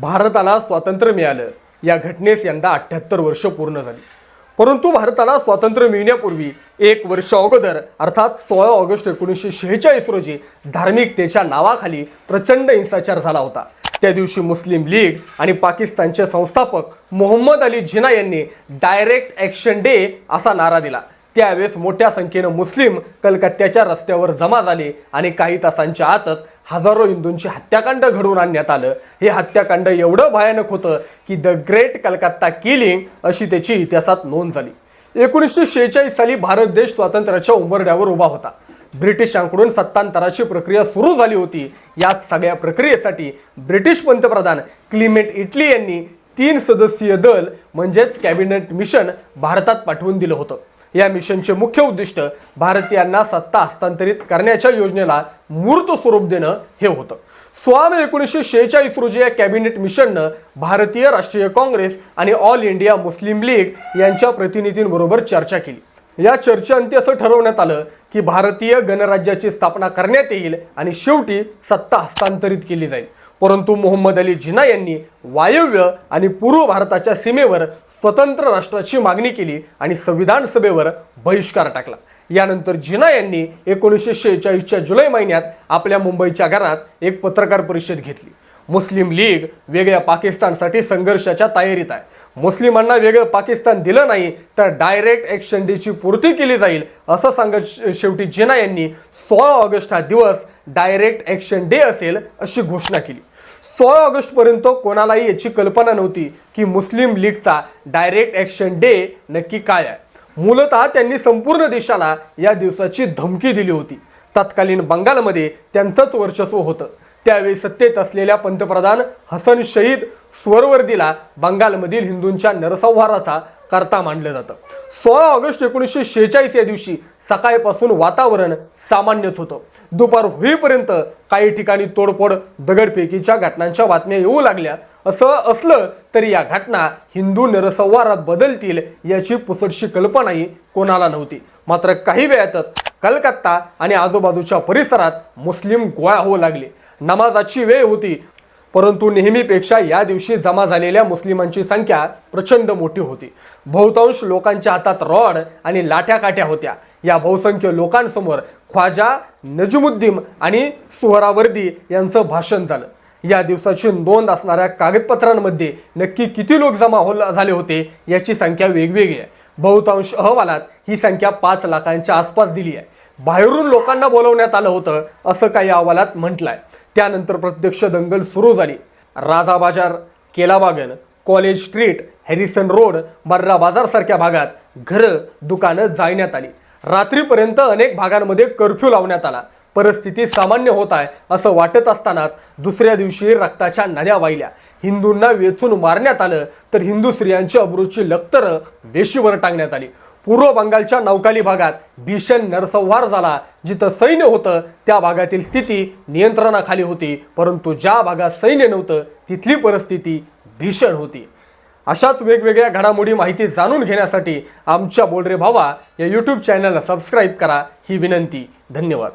भारताला स्वातंत्र्य मिळालं. या घटनेस यंदा अठ्ठ्याहत्तर वर्ष पूर्ण झाली. परंतु भारताला स्वातंत्र्य मिळण्यापूर्वी एक वर्ष अगोदर अर्थात सोळा ऑगस्ट एकोणीसशे शेहेचाळीस रोजी धार्मिकतेच्या नावाखाली प्रचंड हिंसाचार झाला होता. त्या दिवशी मुस्लिम लीग आणि पाकिस्तानचे संस्थापक मोहम्मद अली जिना यांनी डायरेक्ट ॲक्शन डे असा नारा दिला. त्यावेळेस मोठ्या संख्येनं मुस्लिम कलकत्त्याच्या रस्त्यावर जमा झाले आणि काही तासांच्या आतच हजारो हिंदूंची हत्याकांड घडवून आणण्यात आलं. हे हत्याकांड एवढं भयानक होतं की द ग्रेट कलकत्ता किलिंग अशी त्याची इतिहासात नोंद झाली. एकोणीसशे शेहेचाळीस साली भारत देश स्वातंत्र्याच्या उंबरड्यावर उभा होता. ब्रिटिशांकडून सत्तांतराची प्रक्रिया सुरू झाली होती. या सगळ्या प्रक्रियेसाठी ब्रिटिश पंतप्रधान क्लिमेट इटली यांनी तीन सदस्यीय दल म्हणजेच कॅबिनेट मिशन भारतात पाठवून दिलं होतं. या मिशनचे मुख्य उद्दिष्ट भारतीयांना सत्ता हस्तांतरित करण्याच्या योजनेला मूर्त स्वरूप देणं हे होतं. स्वाम एकोणीसशे शेहेचाळीस रोजी या कॅबिनेट मिशननं भारतीय राष्ट्रीय काँग्रेस आणि ऑल इंडिया मुस्लिम लीग यांच्या प्रतिनिधींबरोबर चर्चा केली. या चर्चेअंती असं ठरवण्यात आलं की भारतीय गणराज्याची स्थापना करण्यात येईल आणि शेवटी सत्ता हस्तांतरित केली जाईल. परंतु मोहम्मद अली जिना यांनी वायव्य आणि पूर्व भारताच्या सीमेवर स्वतंत्र राष्ट्राची मागणी केली आणि संविधान सभेवर बहिष्कार टाकला. यानंतर जिना यांनी एकोणीसशे शेहेचाळीसच्या जुलै महिन्यात आपल्या मुंबईच्या घरात एक पत्रकार परिषद घेतली. मुस्लिम लीग वेगळ्या पाकिस्तानसाठी संघर्षाच्या तयारीत आहे. मुस्लिमांना वेगळं पाकिस्तान दिलं नाही तर डायरेक्ट ॲक्शन डेची पूर्ती केली जाईल असं सांगत शेवटी जिना यांनी सोळा ऑगस्ट हा दिवस डायरेक्ट ॲक्शन डे असेल अशी घोषणा केली. सोळा ऑगस्टपर्यंत कोणालाही याची कल्पना नव्हती की मुस्लिम लीगचा डायरेक्ट ॲक्शन डे नक्की काय आहे. मूलतः त्यांनी संपूर्ण देशाला या दिवसाची धमकी दिली होती. तत्कालीन बंगालमध्ये त्यांचंच वर्चस्व होतं. त्यावेळी सत्तेत असलेल्या पंतप्रधान हसन शहीद स्वरवर्दीला बंगालमधील हिंदूंच्या नरसंहाराचा करता मानलं जातं. सोळा ऑगस्ट एकोणीसशे शेहेचाळीस या दिवशी सकाळपासून वातावरण सामान्यच होतं. दुपार होईपर्यंत काही ठिकाणी तोडफोड दगडफेकीच्या घटनांच्या बातम्या येऊ लागल्या. असं असलं तरी या घटना हिंदू नरसंहारात बदलतील याची पुसटशी कल्पनाही कोणाला नव्हती. मात्र काही वेळातच कलकत्ता आणि आजूबाजूच्या परिसरात मुस्लिम गोळा होऊ लागले. नमाजाची वेळ होती. परंतु नेहमीपेक्षा या दिवशी जमा झालेल्या मुस्लिमांची संख्या प्रचंड मोठी होती. बहुतांश लोकांच्या हातात रॉड आणि लाठ्या काठ्या होत्या. या बहुसंख्य लोकांसमोर ख्वाजा नजमुद्दीन आणि सुहरावर्दी यांचं भाषण झालं. या दिवसाची नोंद असणाऱ्या कागदपत्रांमध्ये नक्की किती लोक जमा हो झाले होते याची संख्या वेगवेगळी आहे. बहुतांश अहवालात ही संख्या पाच लाखांच्या आसपास दिली आहे. बाहेरून लोकांना बोलवण्यात आलं होतं असं काही अहवालात म्हटलं आहे त्यानंतर प्रत्यक्ष दंगल सुरू झाली. Raja Bazar Kelabagan college street Harrison road Barra बाजारसारख्या भागात घरं दुकानं जाळण्यात आली. रात्रीपर्यंत अनेक भागांमध्ये कर्फ्यू लावण्यात आला. परिस्थिती सामान्य होत आहे असं वाटत असतानाच दुसऱ्या दिवशी रक्ताच्या नद्या वाहिल्या. हिंदूंना वेचून मारण्यात आलं तर हिंदू स्त्रियांची अब्रूची लक्तरं वेशीवर टांगण्यात आली. पूर्व बंगालच्या नौकाली भागात भीषण नरसंहार झाला जिथं सैन्य होतं त्या भागातील स्थिती नियंत्रणाखाली होती परंतु ज्या भागात सैन्य नव्हतं तिथली परिस्थिती भीषण होती. अशाच वेगवेगळ्या घडामोडी माहिती जाणून घेण्यासाठी आमच्या बोलरे भावा या यूट्यूब चॅनलला सबस्क्राईब करा. ही विनंती. धन्यवाद.